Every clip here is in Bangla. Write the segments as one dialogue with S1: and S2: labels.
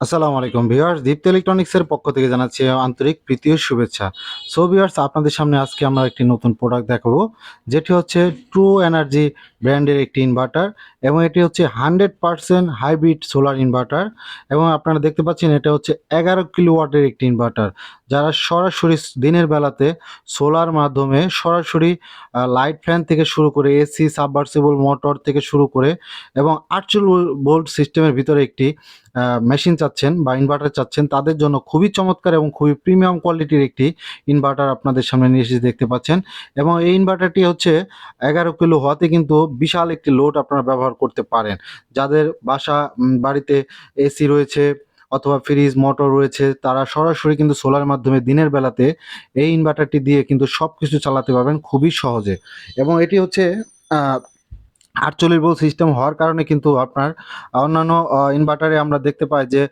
S1: আসসালামু আলাইকুম ভিউয়ার্স, দীপ্ত ইলেকট্রনিক্সের পক্ষ থেকে জানাচ্ছি আন্তরিক প্রীতি শুভেচ্ছা। সো ভিউয়ার্স, আপনাদের সামনে আজকে আমরা একটি নতুন প্রোডাক্ট দেখাবো, যেটি হচ্ছে ট্রু এনার্জি ব্র্যান্ডের একটি ইনভার্টার এবং এটি হচ্ছে hundred percent hybrid solar inverter এবং আপনারা দেখতে পাচ্ছেন এটা হচ্ছে এগারো কিলো ওয়াটের একটি ইনভার্টার যারা সরাসরি দিনের বেলাতে সোলার মাধ্যমে সরাসরি লাইট ফ্যান থেকে শুরু করে এসি সাবভার্সিবল মোটর থেকে শুরু করে এবং আটচল্লিশ ভোল্ট সিস্টেমের ভিতরে একটি মেশিন চাচ্ছেন বা ইনভার্টার চাচ্ছেন, তাদের জন্য খুবই চমৎকার এবং খুবই প্রিমিয়াম কোয়ালিটির একটি ইনভার্টার আপনাদের সামনে নিয়ে এসে দেখতে পাচ্ছেন। এবং এই ইনভার্টারটি হচ্ছে এগারো কিলো হওয়াতে কিন্তু বিশাল একটি লোড আপনারা ব্যবহার করতে পারেন। যাদের বাসা বাড়িতে এসি রয়েছে অথবা ফ্রিজ মোটর রয়েছে, তারা সরাসরি কিন্তু সোলার মাধ্যমে দিনের বেলাতে এই ইনভার্টারটি দিয়ে কিন্তু সব কিছু চালাতে পারবেন খুবই সহজে। এবং এটি হচ্ছে আটচল্লিশ ভোল্ট সিস্টেম হওয়ার কারণে কিন্তু আপনার অন্যান্য ইনভার্টারে আমরা দেখতে পাই যে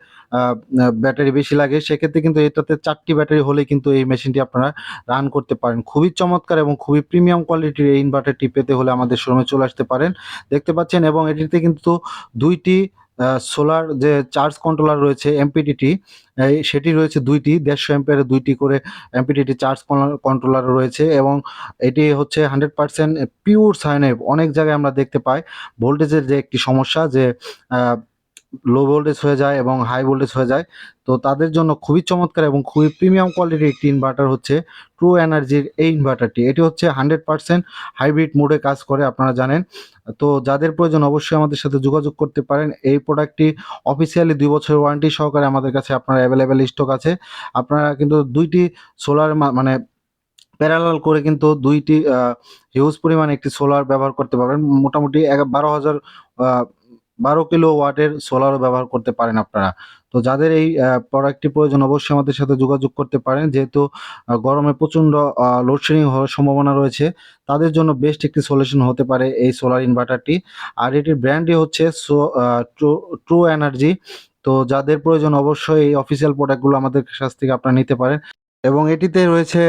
S1: ব্যাটারি বেশি লাগে। সেক্ষেত্রে কিন্তু এটাতে চারটি ব্যাটারি হলে কিন্তু এই মেশিনটি আপনারা রান করতে পারেন। খুবই চমৎকার এবং খুবই প্রিমিয়াম কোয়ালিটির এই ইনভার্টারটি পেতে হলে আমাদের শোরুমে চলে আসতে পারেন। দেখতে পাচ্ছেন এবং এটিতে কিন্তু দুইটি সোলার যে চার্জ কন্ট্রোলার রয়েছে এমপিটিটি সেটি রয়েছে দুইটি, দেড়শো এম্পিয়ারের দুইটি করে এমপিটিটি চার্জ কন্ট্রোলার রয়েছে এবং এটি হচ্ছে হান্ড্রেড পার্সেন্ট পিওর সাইনেভ অনেক জায়গায় আমরা দেখতে পাই ভোল্টেজের যে একটি সমস্যা যে লো ভোল্টেজ হয়ে যায় এবং হাই ভোল্টেজ হয়ে যায়। তো তাদের জন্য খুবই চমৎকার এবং খুবই প্রিমিয়াম কোয়ালিটির একটি ইনভার্টার হচ্ছে ট্রু এনার্জির এই ইনভার্টারটি এটি হচ্ছে হান্ড্রেড পার্সেন্ট হাইব্রিড মোডে কাজ করে, আপনারা জানেন। তো যাদের প্রয়োজন অবশ্যই আমাদের সাথে যোগাযোগ করতে পারেন। এই প্রোডাক্টটি অফিসিয়ালি দুই বছরের ওয়ারেন্টি সহকারে আমাদের কাছে আপনার অ্যাভেলেবেল স্টক আছে। আপনারা কিন্তু দুইটি সোলার মানে প্যারালাল করে কিন্তু দুইটি হিউজ পরিমাণ একটি সোলার ব্যবহার করতে পারবেন। মোটামুটি বারো হাজার বারো কিলো ওয়াটের সোলারও ব্যবহার করতে পারেন আপনারা। তো যাদের এই প্রোডাক্টটি প্রয়োজন, অবশ্যই আমাদের সাথে যোগাযোগ করতে পারেন। যেহেতু গরমে প্রচণ্ড লোডশেডিং হওয়ার সম্ভাবনা রয়েছে, তাদের জন্য বেস্ট একটি সলিউশন হতে পারে এই সোলার ইনভার্টারটি আর এটির ব্র্যান্ডই হচ্ছে সো ট্রু এনার্জি তো যাদের প্রয়োজন, অবশ্যই এই অফিসিয়াল প্রোডাক্টগুলো আমাদের কাছ থেকে আপনারা নিতে পারেন। এবং এটিতে রয়েছে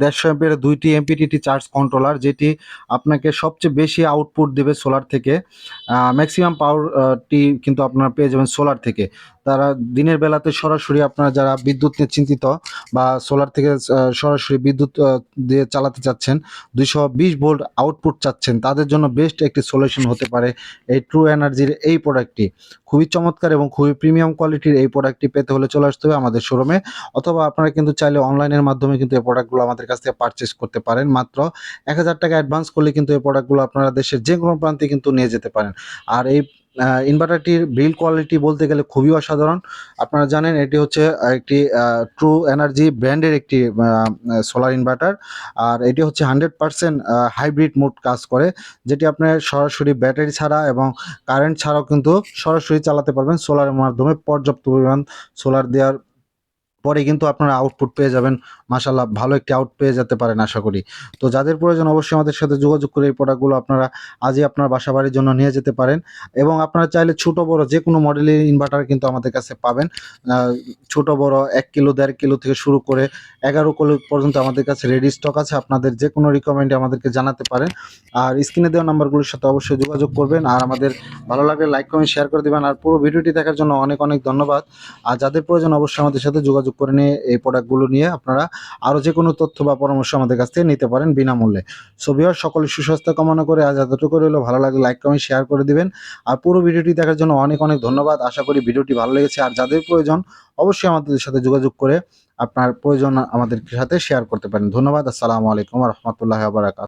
S1: দেড়শো এমপির দুইটি এমপিটিটি চার্জ কন্ট্রোলার যেটি আপনাকে সবচেয়ে বেশি আউটপুট দেবে সোলার থেকে। ম্যাক্সিমাম পাওয়ারটি কিন্তু আপনারা পেয়ে যাবেন সোলার থেকে। তারা দিনের বেলাতে সরাসরি আপনারা যারা বিদ্যুৎ নিয়ে চিন্তিত বা সোলার থেকে সরাসরি বিদ্যুৎ দিয়ে চালাতে চাচ্ছেন, দুইশো বিশ ভোল্ট আউটপুট চাচ্ছেন, তাদের জন্য বেস্ট একটি সলিউশন হতে পারে এই ট্রু এনার্জির এই প্রোডাক্টটি খুবই চমৎকার এবং খুবই প্রিমিয়াম কোয়ালিটির এই প্রোডাক্টটি পেতে হলে চলে আসতে হবে আমাদের শোরুমে অথবা আপনারা কিন্তু চাইলে অনলাইনের মাধ্যমে কিন্তু এই প্রোডাক্টগুলো আমাদের কাছ থেকে পারচেস করতে পারেন। মাত্র এক হাজার টাকা অ্যাডভান্স করলে কিন্তু এই প্রোডাক্টগুলো আপনারা দেশের যে কোনো প্রান্তে কিন্তু নিয়ে যেতে পারেন। আর এই ইনভার্টারটির বিল কোয়ালিটি বলতে গেলে খুবই অসাধারণ। আপনারা জানেন, এটি হচ্ছে একটি ট্রু এনার্জি ব্র্যান্ডের একটি সোলার ইনভার্টার আর এটি হচ্ছে হান্ড্রেড পারসেন্ট হাইব্রিড মোড কাজ করে, যেটি আপনার সরাসরি ব্যাটারি ছাড়া এবং কারেন্ট ছাড়াও কিন্তু সরাসরি চালাতে পারবেন। সোলারের মাধ্যমে পর্যাপ্ত পরিমাণ সোলার দেওয়ার পরে কিন্তু আপনারা আউটপুট পেয়ে যাবেন। মাসাল্লাহ ভালো একটি আউট পেয়ে যেতে পারেন আশা করি। তো যাদের প্রয়োজন অবশ্যই আমাদের সাথে যোগাযোগ করে এই প্রোডাক্টগুলো আপনারা আজই আপনার বাসা বাড়ির জন্য নিয়ে যেতে পারেন। এবং আপনারা চাইলে ছোট, বড় যে কোনো মডেলের ইনভার্টার কিন্তু আমাদের কাছে পাবেন। ছোট, বড় এক কিলো, দেড় কিলো থেকে শুরু করে এগারো কিলো পর্যন্ত আমাদের কাছে রেডি স্টক আছে। আপনাদের যে কোনো রিকমেন্ডে আমাদেরকে জানাতে পারেন। আর স্ক্রিনে দেওয়া নাম্বারগুলোর সাথে অবশ্যই যোগাযোগ করবেন। আর আমাদের ভালো লাগলে লাইক কমেন্ট শেয়ার করে দেবেন। আর পুরো ভিডিওটি দেখার জন্য অনেক অনেক ধন্যবাদ। আর যাদের প্রয়োজন অবশ্যই আমাদের সাথে যোগাযোগ করে নিয়ে এই প্রোডাক্টগুলো নিয়ে আপনারা আরও যে কোনো তথ্য বা পরামর্শ আমাদের কাছ থেকে নিতে পারেন বিনামূল্যে। সো ভিউয়ার সকলের সুস্বাস্থ্য কামনা করে আজ এতটুকু রইল। ভালো লাগলে লাইক কমেন্ট শেয়ার করে দিবেন। আর পুরো ভিডিওটি দেখার জন্য অনেক অনেক ধন্যবাদ। আশা করি ভিডিওটি ভালো লেগেছে। আর যাদের প্রয়োজন, অবশ্যই আমাদের সাথে যোগাযোগ করে আপনার প্রয়োজন আমাদের সাথে শেয়ার করতে পারেন। ধন্যবাদ। আসসালামু আলাইকুম রহমতুল্লাহ বারাকাত